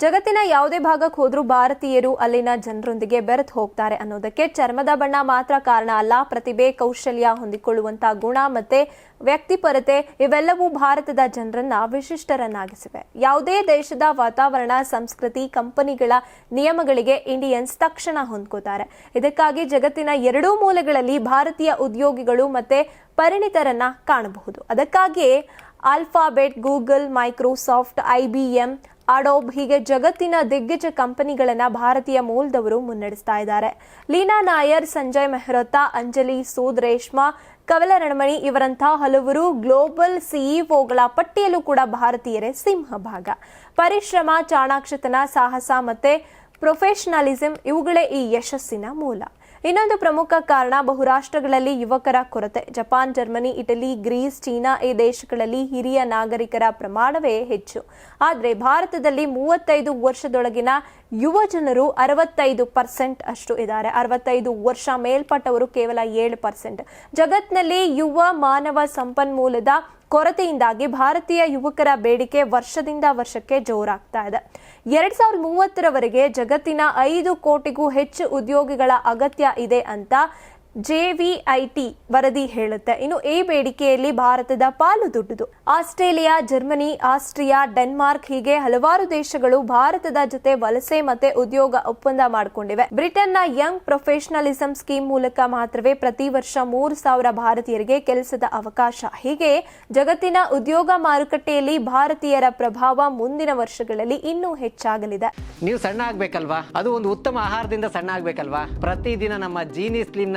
ಜಗತ್ತಿನ ಯಾವುದೇ ಭಾಗಕ್ಕೆ ಹೋದ್ರೂ ಭಾರತೀಯರು ಅಲ್ಲಿನ ಜನರೊಂದಿಗೆ ಬೆರೆತು ಹೋಗ್ತಾರೆ ಅನ್ನೋದಕ್ಕೆ ಚರ್ಮದ ಬಣ್ಣ ಮಾತ್ರ ಕಾರಣ ಅಲ್ಲ. ಪ್ರತಿಭೆ, ಕೌಶಲ್ಯ ಹೊಂದಿಕೊಳ್ಳುವಂತ ಗುಣ ಮತ್ತೆ ವ್ಯಕ್ತಿಪರತೆ ಇವೆಲ್ಲವೂ ಭಾರತದ ಜನರನ್ನ ವಿಶಿಷ್ಟರನ್ನಾಗಿಸಿವೆ. ಯಾವುದೇ ದೇಶದ ವಾತಾವರಣ, ಸಂಸ್ಕೃತಿ, ಕಂಪನಿಗಳ ನಿಯಮಗಳಿಗೆ ಇಂಡಿಯನ್ಸ್ ತಕ್ಷಣ ಹೊಂದ್ಕೋತಾರೆ. ಇದಕ್ಕಾಗಿ ಜಗತ್ತಿನ ಎರಡೂ ಮೂಲೆಗಳಲ್ಲಿ ಭಾರತೀಯ ಉದ್ಯೋಗಿಗಳು ಮತ್ತೆ ಪರಿಣಿತರನ್ನ ಕಾಣಬಹುದು. ಅದಕ್ಕಾಗಿಯೇ Alphabet Google Microsoft IBM Adobe ಹೀಗೆ ಜಗತ್ತಿನ ದಿಗ್ಗಜ ಕಂಪನಿಗಳನ್ನು ಭಾರತೀಯ ಮೂಲದವರು ಮುನ್ನಡೆಸ್ತಾ ಇದ್ದಾರೆ. ಲೀನಾ ನಾಯರ್, ಸಂಜಯ್ ಮೆಹ್ರೋತಾ, ಅಂಜಲಿ, ಸೂದ್ ರೇಷ್ಮಾ ಕವಲರಣ್ಮಣಿ ಇವರಂತಹ ಹಲವರು ಗ್ಲೋಬಲ್ ಸಿಇಒಗಳ ಪಟ್ಟಿಯಲ್ಲೂ ಕೂಡ ಭಾರತೀಯರೇ ಸಿಂಹಭಾಗ ಪರಿಶ್ರಮ, ಚಾಣಾಕ್ಷತನ, ಸಾಹಸ ಮತ್ತೆ ಪ್ರೊಫೆಷನಲಿಸಂ ಇವುಗಳೇ ಈ ಯಶಸ್ಸಿನ ಮೂಲ. ಇನ್ನೊಂದು ಪ್ರಮುಖ ಕಾರಣ, ಬಹುರಾಷ್ಟ್ರಗಳಲ್ಲಿ ಯುವಕರ ಕೊರತೆ. Japan, Germany, Italy, Greece, China ಈ ದೇಶಗಳಲ್ಲಿ ಹಿರಿಯ ನಾಗರಿಕರ ಪ್ರಮಾಣವೇ ಹೆಚ್ಚು. ಆದರೆ ಭಾರತದಲ್ಲಿ ಮೂವತ್ತೈದು ವರ್ಷದೊಳಗಿನ ಯುವ ಜನರು ಅರವತ್ತೈದು ಪರ್ಸೆಂಟ್ ಅಷ್ಟು ಇದ್ದಾರೆ. ಅರವತ್ತೈದು ವರ್ಷ ಮೇಲ್ಪಟ್ಟವರು ಕೇವಲ ಏಳು ಪರ್ಸೆಂಟ್. ಜಗತ್ನಲ್ಲಿ ಯುವ ಮಾನವ ಸಂಪನ್ಮೂಲದ ಕೊರತೆಯಿಂದಾಗಿ ಭಾರತೀಯ ಯುವಕರ ಬೇಡಿಕೆ ವರ್ಷದಿಂದ ವರ್ಷಕ್ಕೆ ಜೋರಾಗ್ತಾ ಇದೆ. ಎರಡ್ ಸಾವಿರದ ಮೂವತ್ತರವರೆಗೆ ಜಗತ್ತಿನ ಐದು ಕೋಟಿಗೂ ಹೆಚ್ಚು ಉದ್ಯೋಗಿಗಳ ಅಗತ್ಯ ಇದೆ ಅಂತ ಜೆವಿಐಟಿ ವರದಿ ಹೇಳುತ್ತೆ. ಇನ್ನು ಈ ಬೇಡಿಕೆಯಲ್ಲಿ ಭಾರತದ ಪಾಲು ದೊಡ್ಡದು ಆಸ್ಟ್ರೇಲಿಯಾ, ಜರ್ಮನಿ, ಆಸ್ಟ್ರಿಯಾ, ಡೆನ್ಮಾರ್ಕ್ ಹೀಗೆ ಹಲವಾರು ದೇಶಗಳು ಭಾರತದ ಜೊತೆ ವಲಸೆ ಮತ್ತೆ ಉದ್ಯೋಗ ಒಪ್ಪಂದ ಮಾಡಿಕೊಂಡಿವೆ. ಬ್ರಿಟನ್ನ ಯಂಗ್ ಪ್ರೊಫೆಷನಲಿಸಂ ಸ್ಕೀಮ್ ಮೂಲಕ ಮಾತ್ರವೇ ಪ್ರತಿ ವರ್ಷ ಮೂರು ಸಾವಿರ ಭಾರತೀಯರಿಗೆ ಕೆಲಸದ ಅವಕಾಶ. ಹೀಗೆ ಜಗತ್ತಿನ ಉದ್ಯೋಗ ಮಾರುಕಟ್ಟೆಯಲ್ಲಿ ಭಾರತೀಯರ ಪ್ರಭಾವ ಮುಂದಿನ ವರ್ಷಗಳಲ್ಲಿ ಇನ್ನೂ ಹೆಚ್ಚಾಗಲಿದೆ. ನೀವು ಸಣ್ಣ ಆಗ್ಬೇಕಲ್ವಾ? ಅದು ಒಂದು ಉತ್ತಮ ಆಹಾರದಿಂದ ಸಣ್ಣ ಆಗ್ಬೇಕಲ್ವಾ? ಪ್ರತಿದಿನ ನಮ್ಮ ಜೀನಿ ಸ್ಲಿಮ್ನ